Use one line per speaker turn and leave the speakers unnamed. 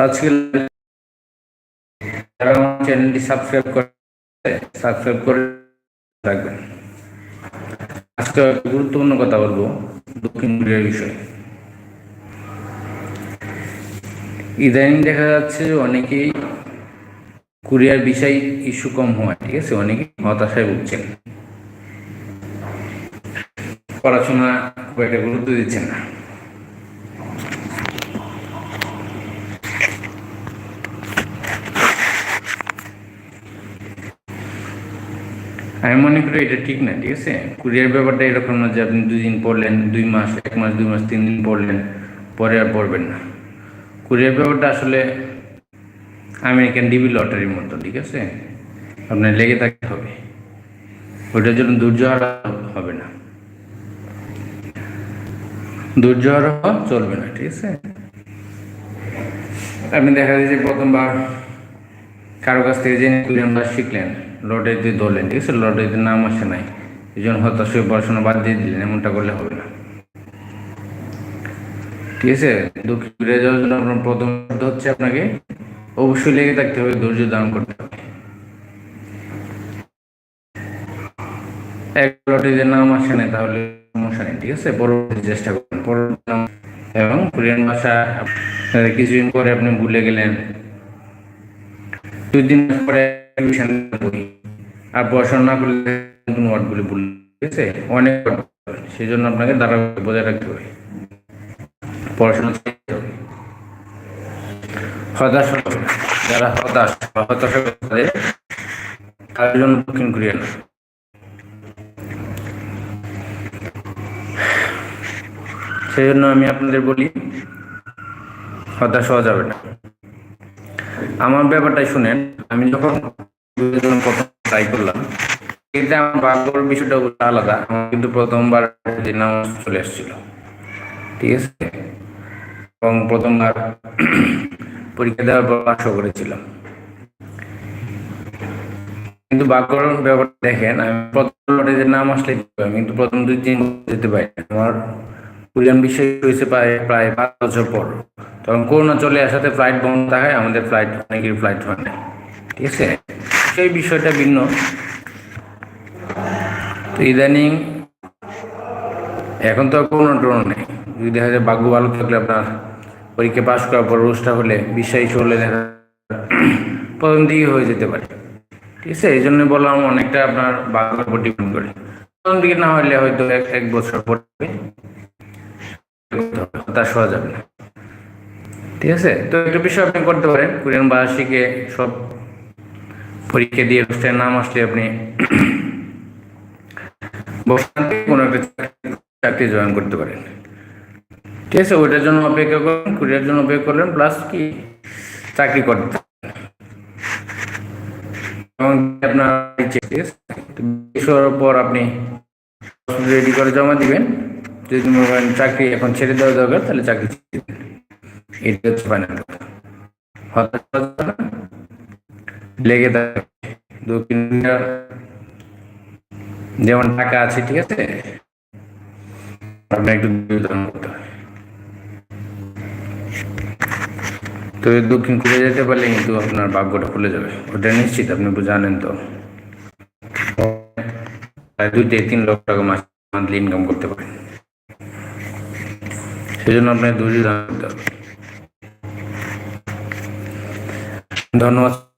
আজকে যারা আমার চ্যানেলটি সাবস্ক্রাইব করে সাবস্ক্রাইব করে রাখবেন। আজকে গুরুত্বপূর্ণ কথা বলব দক্ষিণ কোরিয়ার বিষয়ে। ইদানিং দেখা যাচ্ছে যে অনেকেই কুরিয়ার বিষয় ইস্যু কম হয়, ঠিক আছে? অনেকেই হতাশায় ভুগছেন। পড়াশোনা খুব একটা গুরুত্ব দিচ্ছেন না। আমি মনে করি এটা ঠিক না, ঠিক আছে? কুরিয়ার ব্যাপারটা এরকম না যে আপনি দুই দিন পড়লেন, দুই মাস, এক মাস, দুই মাস, তিন দিন পড়লেন, পরে আর পড়বেন না। কুরিয়ার ব্যাপারটা আসলে আমেরিকান ডিবি লটারির মতো, ঠিক আছে? আপনার লেগে থাকতে হবে। ওইটার জন্য ধৈর্য হারা হবে না। ধৈর্য হারা হওয়া চলবে না, ঠিক আছে? আপনি দেখা যায় যে প্রথমবার। কারও কাছ থেকে জেনে কোরিয়ান ভাষা শিখলেন, লটারিতে ধরলেন, ঠিক আছে? লটারিতে নাম আসে নাই। এই জন্য হতাশ হয়ে পড়াশোনা বাদ দিয়ে দিলেন, এমনটা করলে হবে না। ঠিক আছে? দক্ষিণ কোরিয়া যাওয়ার জন্য আপনার প্রথম হচ্ছে আপনাকে অবশ্যই লেগে থাকতে হবে, ধৈর্য ধারণ করতে হবে। এক লটারিতে নাম আসে নাই, তাহলে সমস্যা নেই, ঠিক আছে? পরবর্তী চেষ্টা করুন। পরবর্তী এবং কোরিয়ান ভাষা কিছুদিন পরে আপনি ভুলে গেলেন দুই দিন পরে আর পড়াশোনা না করলে ওয়ার্ডগুলি ভুল আছে? অনেক সেই জন্য আপনাকে ধারাবাহিক বজায় রাখতে হবে। পড়াশোনা হতাশ। যারা হতাশ বা তাদের জন্য দক্ষিণ কোরিয়া না সেই জন্য আমি আপনাদের বলি, হতাশ হওয়া যাবে না। আমার ব্যাপারটাই শুনেন, আমি যখন প্রথম ট্রাই করলাম কিন্তু আমার বাগর বিষয়টা আলাদা, আমার কিন্তু প্রথমবার যে নামাজ চলে আসছিল ঠিক আছে? এবং প্রথমবার পরীক্ষা দেওয়ার পর পাশও করেছিলাম। কিন্তু বাগর ব্যাপার দেখেন, আমি প্রথম লটে যে নাম আসলে কিন্তু প্রথম দুই দিন যেতে পারি। আমার কোরিয়ান বিষয় হয়েছে প্রায় প্রায় পাঁচ বছর পর। তখন করোনা চলে আসাতে ফ্লাইট বন্ধ থাকায় আমাদের ফ্লাইট অনেকের ফ্লাইট হয় না ঠিক আছে? সেই বিষয়টা ভিন্ন। তো ইদানিং এখন তো আর কোনো টোনো নেই। যদি দেখা যায় ভাগ্য ভালো থাকলে আপনার পরীক্ষা পাশ করার পর রোজটা হলে বিশ্বাস হলে দেখা প্রথম দিকে হয়ে যেতে পারে। ঠিক আছে? এই জন্য বললাম অনেকটা আপনার ভাগ্যের উপর ডিপেন্ড করে। প্রথম দিকে না হলে হয়তো এক এক বছর পরে হতাশ হওয়া যাবে ঠিক আছে? তো একটা বিষয় আপনি করতে পারেন। কোরিয়ান ভাষা সব পরীক্ষা দিয়ে হোস্টেলে নাম আসলে আপনি বর্তমান কোনো একটা চাকরি- জয়েন করতে পারেন। ঠিক আছে? ওইটার জন্য অপেক্ষা করেন, কুরিয়ার জন্য অপেক্ষা করলেন, প্লাস কি? চাকরি করতে। এবং আপনার ঠিক আছে? পর আপনি রেডি করে জমা দিবেন। যদি মনে করেন চাকরি এখন ছেড়ে দেওয়া দরকার, তাহলে চাকরি এটা হচ্ছে ফাইনাল লেগে থাকে। যেমন টাকা আছে, ঠিক আছে? তো দক্ষিণ কোরিয়া যেতে পারলে কিন্তু আপনার ভাগ্যটা খুলে যাবে। ওটা নিশ্চিত, আপনি জানেন তো। দুই থেকে তিন লক্ষ টাকা মাস মান্থলি ইনকাম করতে পারেন। সেজন্য জন্য ধৈর্য ধারণ করতে হবে। ধন্যবাদ।